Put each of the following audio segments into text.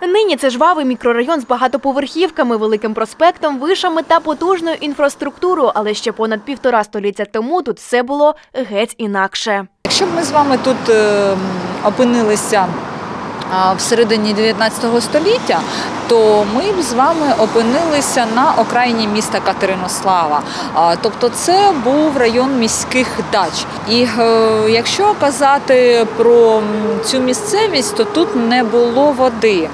Нині це жвавий мікрорайон з багатоповерхівками, великим проспектом, вишами та потужною інфраструктурою. Але ще понад півтора століття тому тут все було геть інакше. Якщо б ми з вами тут е, опинилися в середині 19 століття, то ми б з вами опинилися на окраїні міста Катеринослава. Тобто це був район міських дач. І е, якщо казати про цю місцевість, то тут не було води.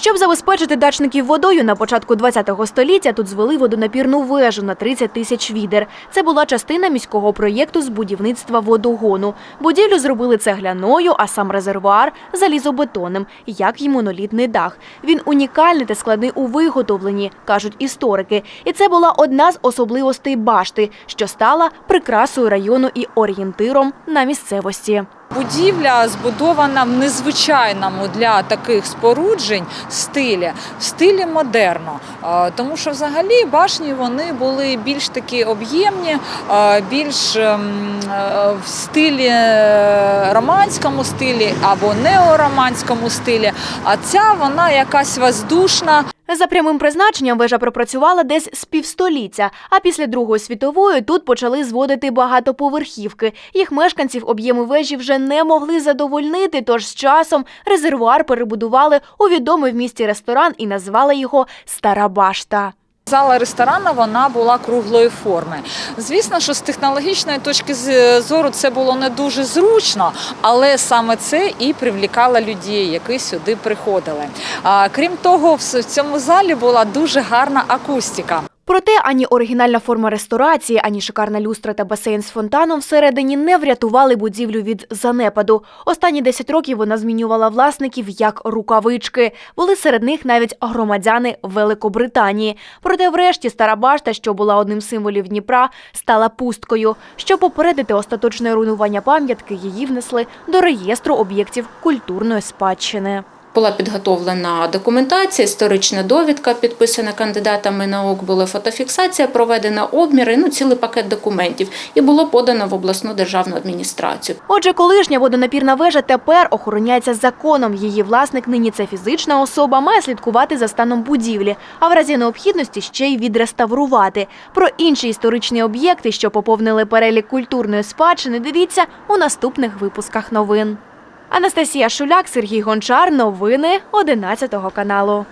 Щоб забезпечити дачників водою, на початку ХХ століття тут звели водонапірну вежу на 30 тисяч відер. Це була частина міського проєкту з будівництва водогону. Будівлю зробили цегляною, а сам резервуар – залізобетонним, як й монолітний дах. Він унікальний та складний у виготовленні, кажуть історики. І це була одна з особливостей башти, що стала прикрасою району і орієнтиром на місцевості. Будівля збудована в незвичайному для таких споруджень стилі, в стилі модерну. Е, Тому що взагалі башні вони були більш такі об'ємні, більш ем, е, в стилі е, романському стилі або неороманському стилі. А ця вона якась воздушна, За прямим призначенням вежа пропрацювала десь з півстоліття, а після Другої світової тут почали зводити багатоповерхівки. Їх мешканців об'єми вежі вже не могли задовольнити, тож з часом резервуар перебудували у відомий в місті ресторан і назвали його Стара Башта. Зала ресторану вона була круглої форми. Звісно, що з технологічної точки зору це було не дуже зручно, але саме це і привлікало людей, які сюди приходили. А, крім того, в цьому залі була дуже гарна акустика. Проте ані оригінальна форма ресторації, ані шикарна люстра та басейн з фонтаном всередині не врятували будівлю від занепаду. Останні 10 років вона змінювала власників як рукавички. Були серед них навіть громадяни Великобританії. Проте, врешті, стара башта, що була одним символів Дніпра, стала пусткою. Щоб попередити остаточне руйнування пам'ятки, її внесли до реєстру об'єктів культурної спадщини. Була підготовлена документація, історична довідка, підписана кандидатами наук, була фотофіксація, проведена обміри, ну цілий пакет документів, і було подано в обласну державну адміністрацію. Отже, колишня водонапірна вежа тепер охороняється законом. Її власник нині це фізична особа, має слідкувати за станом будівлі, а в разі необхідності ще й відреставрувати. Про інші історичні об'єкти, що поповнили перелік культурної спадщини, дивіться у наступних випусках новин. Анастасія Шуляк, Сергій Гончар. Новини 11 каналу.